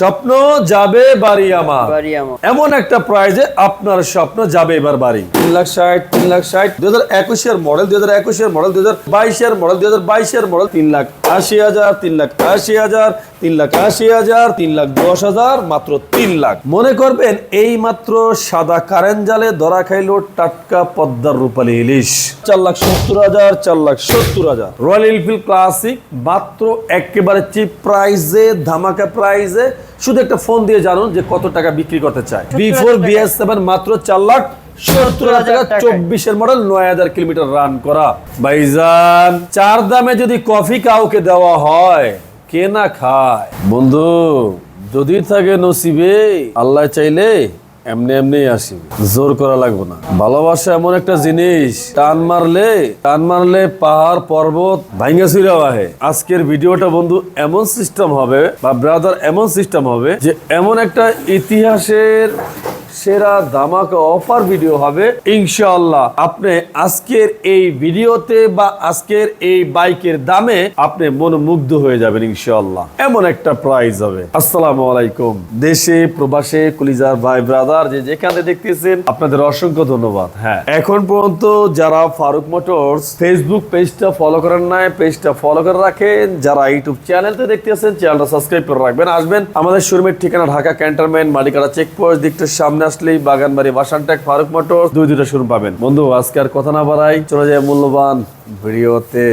স্বপ্ন যাবে বাড়ি আমার। এমন একটা প্রাইজে আপনার স্বপ্ন যাবে এবার বাড়ি। তিন লাখ ষাট তিন লাখ ষাট। দুই হাজার একুশের মডেল দু হাজার একুশের মডেল দু হাজার বাইশের মডেল দু হাজার বাইশের মডেল তিন লাখ। আশি হাজার তিন লাখ আশি হাজার তিন লাখ আশি হাজার তিন লাখ দশ হাজার মাত্র তিন লাখ। মনে করবেন এই মাত্র সাদা কারেন্ট জালে ধরা খাইলো টাটকা পদ্মার রূপালী ইলিশ। চার লাখ সত্তর হাজার চার লাখ সত্তর হাজার। রয়্যাল এনফিল্ড ক্লাসিক মাত্র একেবারে চিপ প্রাইজে ধামাকা প্রাইজে শুধু একটা ফোন দিয়ে জানুন যে কত টাকা বিক্রি করতে চায়। বিফোর বিএস সেভেন মাত্র চার লাখ সত্তর হাজার টাকা টাকায়। চব্বিশের মডেল নয় হাজার কিলোমিটার রান করা। ভাইজান চার দামে যদি কফি কাউকে দেওয়া হয় কে না খায়? বন্ধু যদি থাকে নসিবে আল্লাহ চাইলে এমনি এমনি আসি জোর করা লাগবে না। ভালোবাসা এমন একটা জিনিস টান মারলে টান মারলে পাহাড় পর্বত ভাঙ্গা ছিঁড়াও আহে আজকের ভিডিওটা বন্ধু এমন সিস্টেম হবে বা ব্রাদার এমন সিস্টেম হবে যে এমন একটা ইতিহাসের সেরা ধামাকা অফার ভিডিও হবে। ইনশাআল্লাহ আপনি আজকের এই ভিডিওতে বা আজকের এই বাইকের দামে আপনি মনোমুগ্ধ হয়ে যাবেন ইনশাআল্লাহ। এমন একটা প্রাইস হবে। আসসালামু আলাইকুম। দেশে, প্রবাসে, কুলিজার ভাই ব্রাদার যে যেখানে দেখতেছেন, আপনাদের অসংখ্য ধন্যবাদ। হ্যাঁ এখন পর্যন্ত যারা ফারুক মোটরস ফেসবুক পেজটা ফলো করেন নাই পেজটা ফলো করে রাখেন। যারা ইউটিউব চ্যানেলতে দেখতেছেন চ্যানেলটা সাবস্ক্রাইব করে রাখবেন। আসবেন আমাদের শোরুমের ঠিকানা, ঢাকা ক্যান্টনমেন্ট মালিকারা চেকপোস্ট দিকটার সামনে। আসলেই বাগানবাড়ি, বাসানটেক, ফারুক মোটর দুই দুটো শোরুম পাবেন। বন্ধু, আজকে আর কথা না বাড়াই চলে যায় মূল্যবান ভিডিওতে।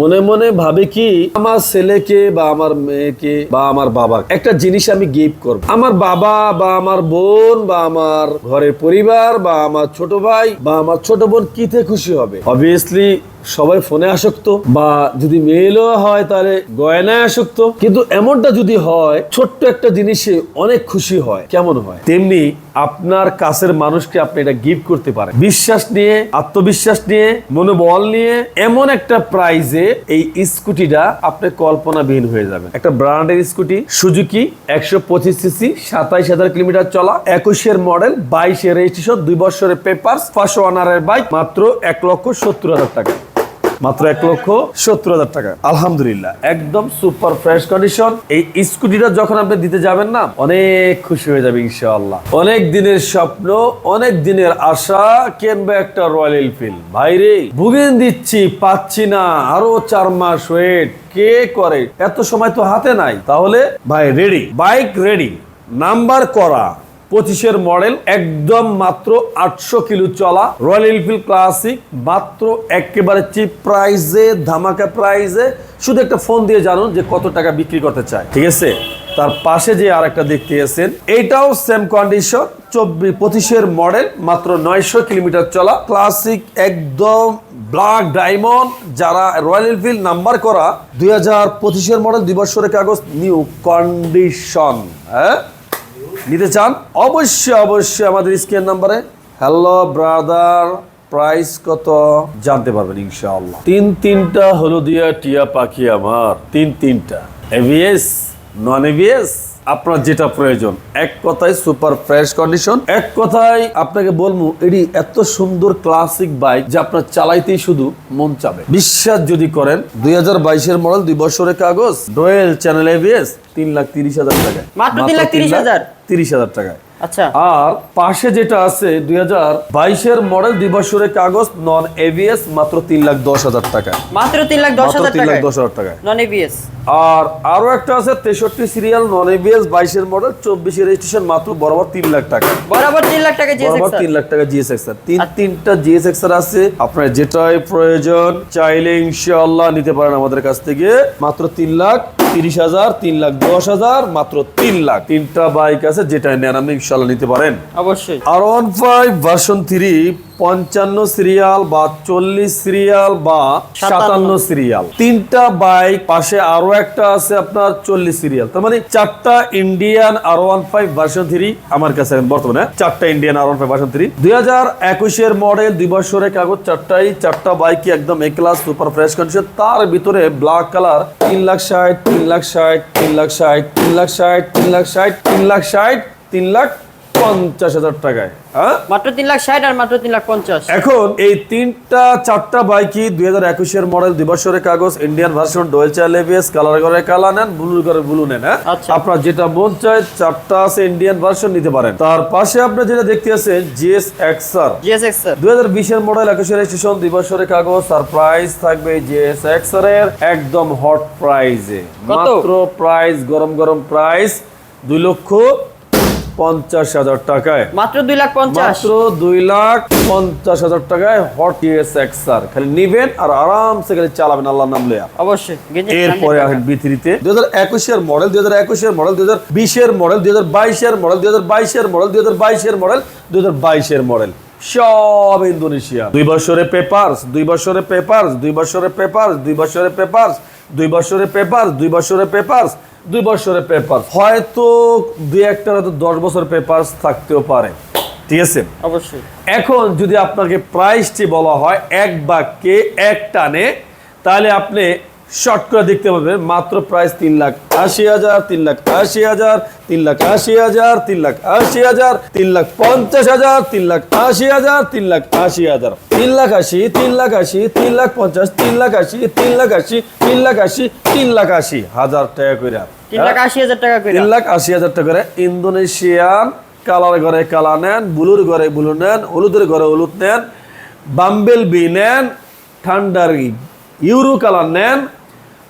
মনে মনে ভাবে কি, আমার ছেলেকে বা আমার মেয়েকে বা আমার বাবা একটা জিনিস আমি গিফট করব। আমার বাবা বা আমার বোন বা আমার ঘরের পরিবার বা আমার ছোট ভাই বা আমার ছোট বোন কিতে খুশি হবে? অবভিয়াসলি সবাই ফোনে আসক্ত বা যদি মেয়েলও হয় তাহলে গয়নায় আসক্ত। কিন্তু এমনটা যদি হয়, ছোট্ট একটা জিনিসে অনেক খুশি হয়। কেমন হয়? তেমনি আপনার কাছের মানুষকে আপনি এটা গিফট করতে পারেন। বিশ্বাস নিয়ে, আত্মবিশ্বাস নিয়ে, মনোবল নিয়ে এমন একটা প্রাইজে এই স্কুটিটা আপনি কল্পনাবিহীন হয়ে যাবে একটা ব্র্যান্ডের স্কুটি, সুজুকি, একশো পঁচিশ সিসি সাতাইশ হাজার কিলোমিটার চলা, একুশের মডেল বাইশের রেজিস্ট্রেশন দুই বছরের পেপার ফার্স্ট ওয়ানারের বাইক মাত্র এক লক্ষ সত্তর হাজার টাকা। মাত্র এক লক্ষ সত্তর হাজার টাকা। আলহামদুলিল্লাহ, একদম সুপার ফ্রেশ কন্ডিশন এই স্কুটিটা যখন আপনি দিতে যাবেন না, অনেক খুশি হয়ে যাবে ইনশাআল্লাহ। অনেক দিনের স্বপ্ন, অনেক দিনের আশা, কিনবে একটা রয়্যাল এনফিল্ড ভাইরে বুকিং দিচ্ছি, পাচ্ছি না, আরও চার মাস ওয়েট কে করে? এত সময় তো হাতে নাই। তাহলে, ভাই রেডি বাইক রেডি নাম্বার করা। পঁচিশের মডেল একদম মাত্র আটশো কিলো চলা রয়্যাল এনফিল্ড ক্লাসিক, মাত্র একেবারে চিপ প্রাইজে ধামাকা প্রাইজে শুধু একটা ফোন দিয়ে জানুন যে কত টাকা বিক্রি করতে চায়, ঠিক আছে? তার পাশে যে আর একটা দেখতে গেছেন এইটাও সেম কন্ডিশন চব্বিশ, পঁচিশের মডেল, মাত্র নয়শো কিলোমিটার চলা ক্লাসিক একদম ব্ল্যাক ডায়মন্ড যারা রয়্যাল এনফিল্ড নাম্বার করা, দুই হাজার পঁচিশের মডেল, দুই বছরের কাগজ নিউ কন্ডিশন হ্যাঁ? নিতে চান, অবশ্যই অবশ্যই আমাদের স্ক্রিন নাম্বারে হ্যালো ব্রাদার প্রাইস কত জানতে পারবেন ইনশাআল্লাহ। তিন তিনটা হলুদিয়া টিয়া পাখি আমার, তিন তিনটা। এভিএস নন এভিএস আপনার যেটা প্রয়োজন। এক কথায় সুপার ফ্রেশ কন্ডিশন এক কথায় আপনাকে বলব এটি এত সুন্দর ক্লাসিক বাইক যে আপনার চালাইতেই শুধু মন চাবে। বিশ্বাস যদি করেন দুই হাজার বাইশের মডেল দুই বছরের কাগজ ডোয়েল চ্যানেল এভিএস তিন লাখ তিরিশ হাজার টাকা মাত্র তিন লাখ তিরিশ হাজার? তিরিশ হাজার টাকায়। আচ্ছা। আর পাশে যেটা আছে দুই হাজার বাইশের মডেল দুই বছরের কাগজ নন এভিএস মাত্র তিন লাখ দশ হাজার টাকা মাত্র তিন লাখ দশ হাজার তিন লাখ দশ হাজার টাকায়। নন এবিএস আর আরও একটা আছে তেষট্টি সিরিয়াল নন এভিএস বাইশের মডেল চব্বিশের রেজিস্ট্রেশন মাত্র বরাবর তিন লাখ টাকা। বরাবর তিন লাখ টাকা বরাবর তিন লাখ টাকা জিএস এক্সার তিন তিনটা জিএস এক্সার আছে আপনার যেটাই প্রয়োজন চাইলে ইনশাআল্লাহ নিতে পারেন আমাদের কাছ থেকে। মাত্র তিন লাখ তিরিশ হাজার তিন লাখ দশ হাজার মাত্র তিন লাখ। তিনটা বাইক আছে যেটা নেন আপনি ইনশাল্লাহ নিতে পারেন। অবশ্যই। আর ওয়ান ফাইভ ভার্সন থ্রি পঞ্চান্ন সিরিয়াল বা চল্লিশ সিরিয়াল বা সাতান্ন সিরিয়াল। তিনটা বাইক পাশে আরও একটা আছে আপনার চল্লিশ সিরিয়াল। তার মানে চারটা Indian R one five version three আমার কাছে বর্তমানে। চারটা Indian R one five version three দুই হাজার একুশের মডেল দুই বছরের কাগজ চারটাই চারটা বাইক একদম A class super fresh condition তার ভিতরে ব্ল্যাক কালার তিন লাখ ষাট তিন লাখ ষাট তিন লাখ ষাট তিন লাখ ষাট তিন লাখ ষাট তিন লাখ ষাট তিন লাখ পঞ্চাশ হাজার টাকায় হ্যাঁ? মাত্র তিন লাখ ষাট আর মাত্র তিন লাখ পঞ্চাশ। এখন এই তিনটা চারটা বাইকই দুই হাজার একুশের মডেল দিবসরের কাগজ ইন্ডিয়ান ভার্সন ডোয়েল চাইল এবিএস কালার করে কালা নেন ব্লু করে ব্লু নেন হ্যাঁ? আচ্ছা। আপনার যেটা মন চায় চারটা আছে ইন্ডিয়ান ভার্সন নিতে পারেন। তার পাশে আপনি যেটা দেখতে আছেন জিএস এক্সার জিএসএক্স স্যার দুই হাজার বিশের মডেল একুশের রেজিস্ট্রেশন দুই বছরের কাগজ তার প্রাইস থাকবে জিএস এক্সার এর একদম হট প্রাইজে কত? মাত্র প্রাইস গরম গরম প্রাইস দুই লক্ষ পঞ্চাশ হাজার টাকায়। মাত্র দুই লাখ পঞ্চাশ? মাত্র দুই লাখ পঞ্চাশ হাজার টাকায় হট ইএস এক্সার খালি নিবেন আর আরামসে খালি চালাবেন আল্লাহ নাম লেয়া অবশ্যই। এরপরে আসেন বিথ্রিতে দুই হাজার একুশের মডেল দুই হাজার একুশের মডেল দুই হাজার বিশের মডেল দুই হাজার বাইশের মডেল দুই হাজার বাইশের মডেল দুই হাজার বাইশের মডেল দুই হাজার বাইশের মডেল সব ইন্দোনেশিয়া দুই বছরের পেপারস দুই বছরের পেপারস দুই বছরের পেপারস দুই বছরের পেপারস দুই বছরের পেপারস দুই বছরের পেপারস দুই বছরের পেপার হয়তো দুই একটা হয়তো দশ বছর পেপারস থাকতেও পারে। ঠিক আছে? অবশ্যই। এখন যদি আপনাকে প্রাইসটি বলা হয় এক বাক্যে এক টানে তাহলে আপনি শর্ট করে দেখতে পাবেন মাত্র প্রাইস তিন লাখ আশি হাজার তিন লাখ আশি হাজার তিন লাখ আশি হাজার তিন লাখ আশি হাজার তিন লাখ পঞ্চাশ হাজার তিন লাখ আশি হাজার তিন লাখ আশি হাজার তিন লাখ আশি তিন লাখ আশি তিন লাখ পঞ্চাশ তিন লাখ আশি তিন লাখ আশি তিন লাখ আশি তিন লাখ আশি হাজার টাকা করে তিন লাখ আশি হাজার টাকা করে তিন লাখ আশি হাজার টাকা করে ইন্দোনেশিয়ান কালার ঘরে কালা নেন বুলুর ঘরে বুলু নেন হলুদের ঘরে হলুদ নেন বাম্বেল বি নেন ঠান্ডার ইউরো কালার নেন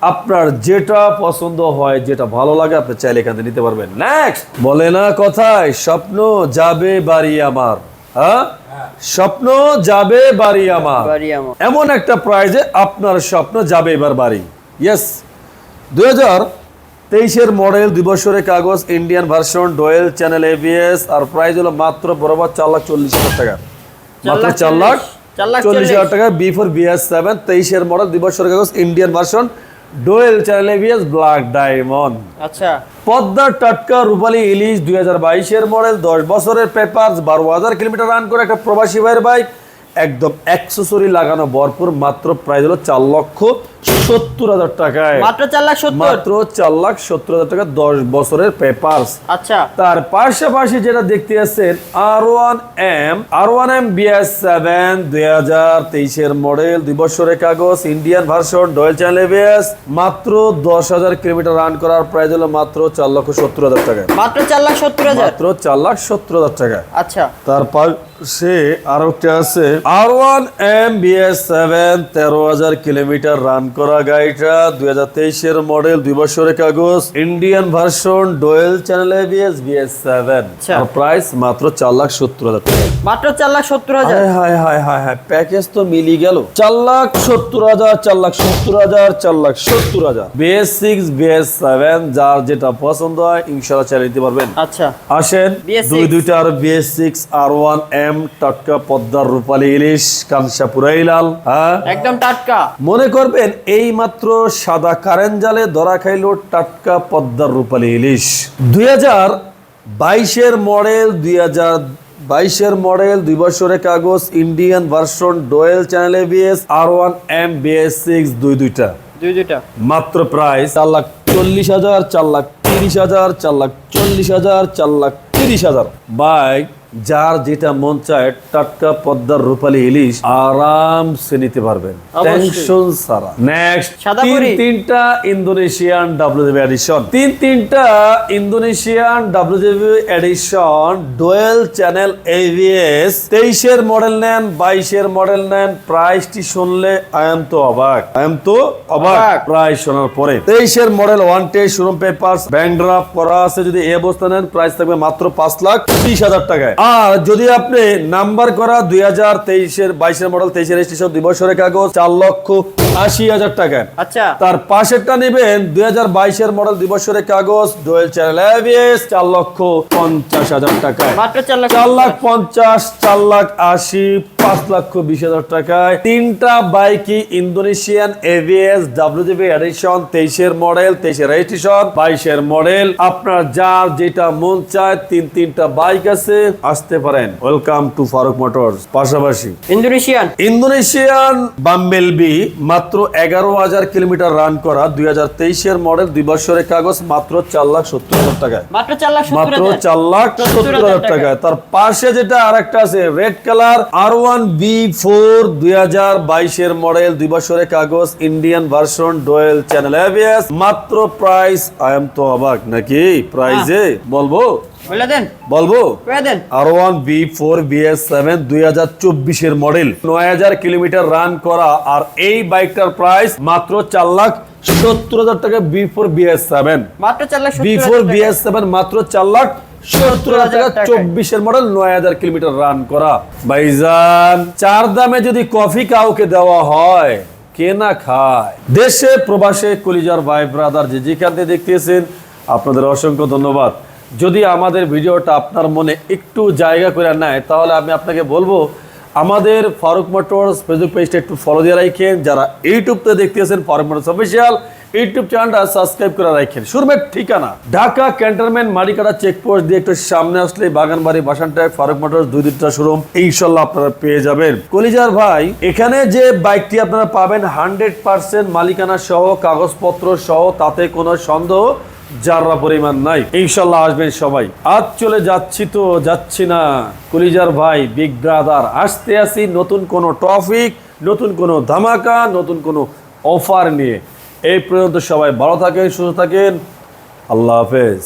আপনার যেটা পছন্দ হয় যেটা ভালো লাগে আপনি চাইলে এখান থেকে নিতে পারবেন। নেক্সট বলে না কথায় স্বপ্ন যাবে বাড়ি আমার। হ্যাঁ? স্বপ্ন যাবে বাড়ি আমার। এমন একটা প্রাইজে আপনার স্বপ্ন যাবে এবার বাড়ি। ইয়েস দুই হাজার তেইশের মডেল দুই বছরের কাগজ Indian version dual channel ABS আর প্রাইস হলো মাত্র বরাবর চার লাখ চল্লিশ হাজার টাকা। মাত্র চার লাখ চল্লিশ। হাজার টাকা বি ফোর বিএস সেভেন তেইশের মডেল দুই বছরের কাগজ ইন্ডিয়ান ভার্সন ডোয়েল চ্যালেভিয়াস ব্ল্যাক ডায়মন্ড। আচ্ছা। পদ্মার টাটকা রূপালী ইলিশ দুই হাজার বাইশের মডেল দশ বছরের পেপার বারো হাজার কিলোমিটার রান করে একটা প্রবাসী ভাইয়ের বাইক একদম অ্যাক্সেসরি লাগানো ভরপুর মাত্র প্রাইস হলো চার লক্ষ সত্তর হাজার টাকায়। মাত্র চার লাখ মাত্র চার লাখ সত্তর হাজার টাকা দশ বছরের পেপারস আচ্ছা। তার পাশাপাশি যেটা দেখতে আছেন R one M R one M BS seven দুই হাজার তেইশের মডেল দুই বছরের কাগজ Indian version dual channel ABS মাত্র দশ হাজার কিলোমিটার রান করার প্রাইস হলো মাত্র চার লক্ষ সত্তর হাজার টাকা মাত্র চার লাখ সত্তর হাজার? মাত্র চার লাখ সত্তর হাজার টাকা আচ্ছা। তার পাশে আরও একটা আছে R one M BS seven তেরো হাজার কিলোমিটার রান করা গাড়িটা দুই হাজার তেইশের মডেল দুই বছরের কাগজ Indian version dual channel BS BS seven. Price মাত্র চার লাখ সত্তর হাজার টাকা। মাত্র চার লাখ সত্তর হাজার। হায় হায় হায় হায় প্যাকেজ তো মিলি গেল। চার লাখ সত্তর হাজার চার লাখ সত্তর হাজার চার লাখ সত্তর হাজার। বিএস সিক্স বিএস সেভেন যার যেটা পছন্দ হয় ইনশাল্লাহ চালিয়ে দিতে পারবেন। আচ্ছা। আসেন দুই দুইটা আর BS six R one M টাটকা পদ্মার রূপালী ইলিশ কাংসা পুরাই লাল হ্যাঁ? একদম টাটকা। মনে করবেন এই মাত্র সাদা কারেন্ট জালে ধরা খাইলো টাটকা পদ্মার রূপালী ইলিশ। দুই হাজার বাইশের মডেল দুই হাজার বাইশের মডেল দুই বছরের কাগজ Indian version dual channel ABS R one M BS six দুই দুইটা। দুই দুইটা। মাত্র প্রাইস চার লাখ চল্লিশ হাজার চার লাখ তিরিশ হাজার চার লাখ চল্লিশ হাজার চার লাখ তিরিশ হাজার। বাইক যার যেটা মন চায় টাটকা পদ্মার রূপালী ইলিশ আরামসে নিতে পারবেন। টেনশন সারা নেক্সট তিন তিনটা ইন্দোনেশিয়ান ডাব্লিউজিবি এডিশন তিন তিনটা Indonesian WGB edition dual channel ABS তেইশের মডেল নেন বাইশের মডেল নেন প্রাইসটি শুনলে আই এম তো অবাক। আই এম তো অবাক। প্রাইস শোনার পরে। তেইশের model one test showroom paper bank draft করা আছে যদি এই অবস্থা নেন প্রাইস থাকবে মাত্র পাঁচ লাখ ত্রিশ হাজার টাকায়। আর যদি আপনি নাম্বার করা দুই হাজার তেইশের বাইশের মডেল তেইশের রেজিস্ট্রেশন দুই বছরের কাগজ চার লক্ষ আশি হাজার টাকায় আচ্ছা। তার পাশেরটা নেবেন দুই হাজার বাইশের মডেল দুই বছরের কাগজ ডোয়েল চ্যানেল এভিএস চার লক্ষ পঞ্চাশ হাজার লাখ চার লাখ পঞ্চাশ। চার লাখ আশি পাঁচ লক্ষ বিশ হাজার টাকায়। তিনটা বাইকই ইন্দোনেশিয়ান এভিএস ডাব্লিউজিবি এডিশন তেইশের মডেল তেইশের রেজিস্ট্রেশন বাইশের মডেল আপনার যার যেটা মন চায় তিন তিনটা বাইক আছে। আসতে পারেন। ওয়েলকাম টু ফারুক মোটরস পাশাপাশি। ইন্দোনেশিয়ান। ইন্দোনেশিয়ান বাম্বেল বি মাত্র এগারো হাজার কিলোমিটার রান করা দুই হাজার তেইশের মডেল দুই বছরের কাগজ মাত্র চার লাখ সত্তর হাজার টাকায়। মাত্র চার লাখ সত্তর মাত্র হাজার। চার লাখ সত্তর হাজার টাকায়। তার পাশে যেটা আরেকটা আছে red colour R one V four দুই হাজার বাইশের মডেল দুই বছরের কাগজ ইন্ডিয়ান ভার্সন ডোয়েল চ্যানেল মাত্র প্রাইস আই এম তো অবাক নাকি? প্রাইজে বলব? বলে দেন। বলব? কয়ে দেন। R one V four BS seven দুই হাজার চব্বিশের মডেল। নয় হাজার কিলোমিটার রান করা আর এই বাইকটার প্রাইস মাত্র চার লাখ সত্তর হাজার টাকা বি ফোর বিএস সেভেন মাত্র চার lakh V four BS seven মাত্র চার লাখ সত্তর হাজার চব্বিশের মডেল নয় হাজার কিলোমিটার রান করা। ভাইজান চার দামে যদি কফি কাউকে দেওয়া হয় কে না খায়? দেশে প্রবাসে কলিজার ভাই ব্রাদার যে যেখান থেকে দেখতেছেন আপনাদের অসংখ্য ধন্যবাদ। যদি আমাদের ভিডিওটা আপনার মনে একটু জায়গা করে নেয়, তাহলে আমি আপনাকে বলব, আমাদের ফারুক মোটরস ফেসবুক পেজটা একটু ফলো দিয়ে রাখেন। যারা ইউটিউবতে দেখতেছেন ফারুক মোটরস অফিসিয়াল ইউটিউব চ্যানেলটা সাবস্ক্রাইব করে রাখেন। শুরমের ঠিকানা, ঢাকা ক্যান্টনমেন্ট মারিকাটা চেকপোস্ট দিয়ে একটু সামনে আসলে বাগানবাড়ি বাসানটায় ফারুক মোটরস দুই দুইটা শোরুম ইনশাল্লাহ আপনারা পেয়ে যাবেন। কলিজার ভাই, এখানে যে বাইকটি আপনারা পাবেন হান্ড্রেড পার্সেন্ট মালিকানা সহ, কাগজপত্র সহ, তাতে কোনো সন্দেহ যাররা পরিমাণ নাই ইনশাল্লাহ আসবেন সবাই। আজ চলে যাচ্ছি তো, যাচ্ছি না। কলিজার ভাই বিগ ব্রাদার আসতে আসি নতুন কোনো টপিক নতুন কোনো ধামাকা, নতুন কোনো অফার নিয়ে। এই পর্যন্ত সবাই ভালো থাকেন, সুস্থ থাকেন। আল্লাহ হাফেজ।